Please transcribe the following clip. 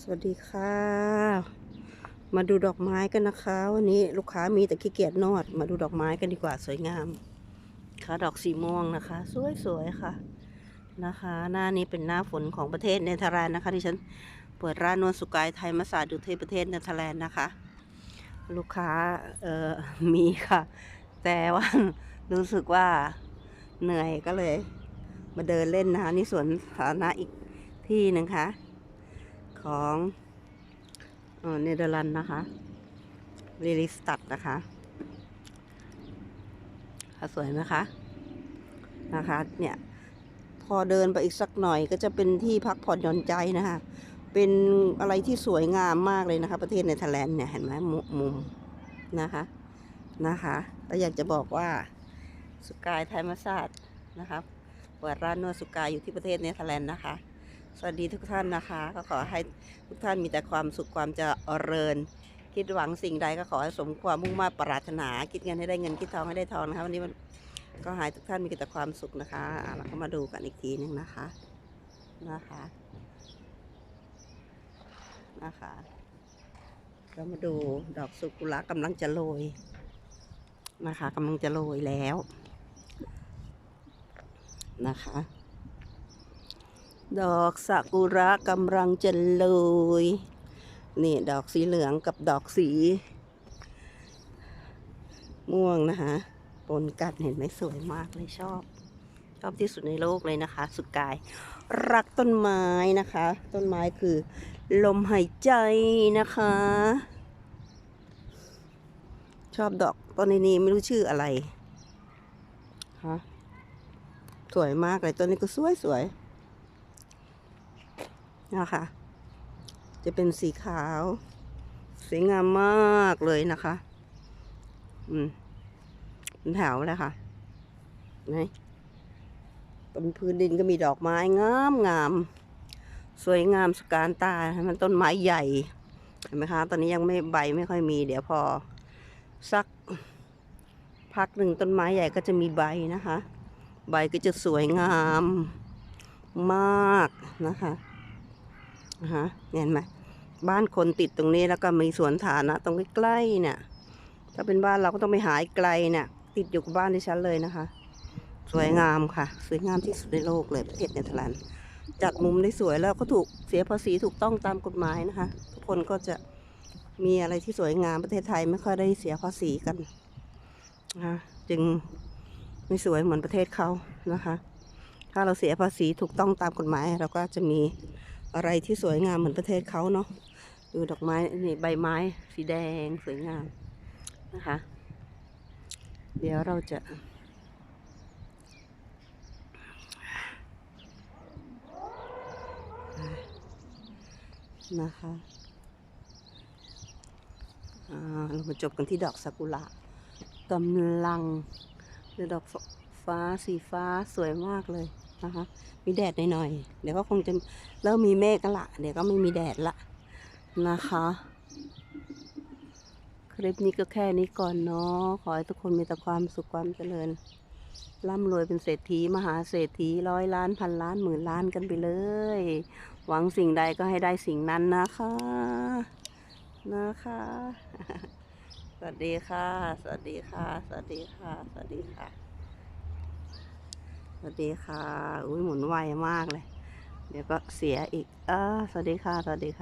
สวัสดีค่ะ มาดูดอกไม้กันนะคะวันนี้ลูกค้ามีแต่ขี้เกียจนอด มาดูดอกไม้กันดีกว่าสวยงาม ค่ะดอกสีม่วงนะคะ สวยๆค่ะนะคะ หน้านี้เป็นหน้าฝนของประเทศเนเธอร์แลนด์นะคะที่ฉันเปิดร้านนวลสุกายไทยมาสาดูเทประเทศเนเธอร์แลนด์นะคะ ลูกค้าเอ่อมีค่ะ แต่ว่ารู้สึกว่าเหนื่อยก็เลย มาเดินเล่นนะคะนี่สวนสาธารณะอีกที่หนึ่งค่ะ ของเนเธอร์แลนด์นะคะลิลิสตัดนะคะค่ะสวยไหมคะนะคะเนี่ยพอเดินไปอีกสักหน่อยก็จะเป็นที่พักผ่อนหย่อนใจนะคะ เป็นอะไรที่สวยงามมากเลยนะคะ ประเทศเนเธอร์แลนด์เนี่ยเห็นไหมมุมุมนะคะนะคะแล้วอยากจะบอกว่าสุกายไทยมาซาดนะครับเปิดร้านนวดสุกายอยู่ที่ประเทศเนเธอร์แลนด์นะคะ สวัสดีทุกท่านนะคะ ก็ขอให้ทุกท่านมีแต่ความสุขความเจริญ คิดหวังสิ่งใดก็ขอให้สมความมุ่งมา่ปรารถนา คิดเงินให้ได้เงินคิดทองให้ได้ทองนะคะวันนี้มันก็ให้ทุกท่านมีแต่ความสุขนะคะเราก็มาดูกันอีกทีหนึงนะคะนะคะนะคะเรามาดูดอกสุกุระกำลังจะโรยนะคะกำลังจะโรยแล้วนะคะ ดอกซากุระกำลังจะโรยนี่ดอกสีเหลืองกับดอกสี ม่วงนะคะปนกันเห็นไหมสวยมากเลยชอบ ชอบที่สุดในโลกเลยนะคะ สุดกาย รักต้นไม้นะคะ ต้นไม้คือ ลมหายใจนะคะ ชอบดอกต้นนี้ไม่รู้ชื่ออะไรฮะสวยมากเลยต้นนี้ก็สวยสวย นะคะ จะเป็นสีขาว สวยงามมากเลยนะคะ อืมเป็นแถวเลยค่ะไหนบนพื้นดินก็มีดอกไม้งามงามสวยงามสการตา มันต้นไม้ใหญ่ เห็นไหมคะ ตอนนี้ยังไม่ใบไม่ค่อยมี เดี๋ยวพอ สัก พักหนึ่งต้นไม้ใหญ่ก็จะมีใบนะคะ ใบก็จะสวยงามมากนะคะนะ ฮะเห็นไหมบ้านคนติดตรงนี้แล้วก็มีสวนฐานะ ตรงใกล้ๆเนี่ย ถ้าเป็นบ้านเราก็ต้องไปหายไกลเนี่ยติดอยู่กับบ้านที่ฉันเลยนะคะ สวยงามค่ะ สวยงามที่สุดในโลกเลยประเทศเนเธอร์แลนด์จัดมุมได้สวยแล้วก็ถูกเสียภาษีถูกต้องตามกฎหมายนะคะ ทุกคนก็จะมีอะไรที่สวยงามประเทศไทยไม่ค่อยได้เสียภาษีกันนะจึงไม่สวยเหมือนประเทศเขานะคะ ถ้าเราเสียภาษีถูกต้องตามกฎหมาย เราก็จะมี อะไรที่สวยงามเหมือนประเทศเขาเนาะดูดอกไม้นี่ใบไม้สีแดงสวยงามนะคะ เดี๋ยวเราจะ นะคะเรามาจบกันที่ดอกซากุระกำลังดอก ฟ้าสีฟ้าสวยมากเลยนะคะ มีแดดหน่อยๆเดี๋ยวก็คงจะเริ่มมีเมฆกันละ เดี๋ยวก็ไม่มีแดดละนะคะ คลิปนี้ก็แค่นี้ก่อนเนาะขอให้ทุกคนมีแต่ความสุขความเจริญร่ำรวยเป็นเศรษฐีมหาเศรษฐีร้อยล้านพันล้านหมื่นล้านกันไปเลย หวังสิ่งใดก็ให้ได้สิ่งนั้นนะคะ นะคะ สวัสดีค่ะ สวัสดีค่ะ สวัสดีค่ะ สวัสดีค่ะ วัสดีค่ะ อุ้ยหมุนไวมากเลย เดี๋ยวก็เสียอีก เออสวัสดีค่ะ สวัสดีค่ะ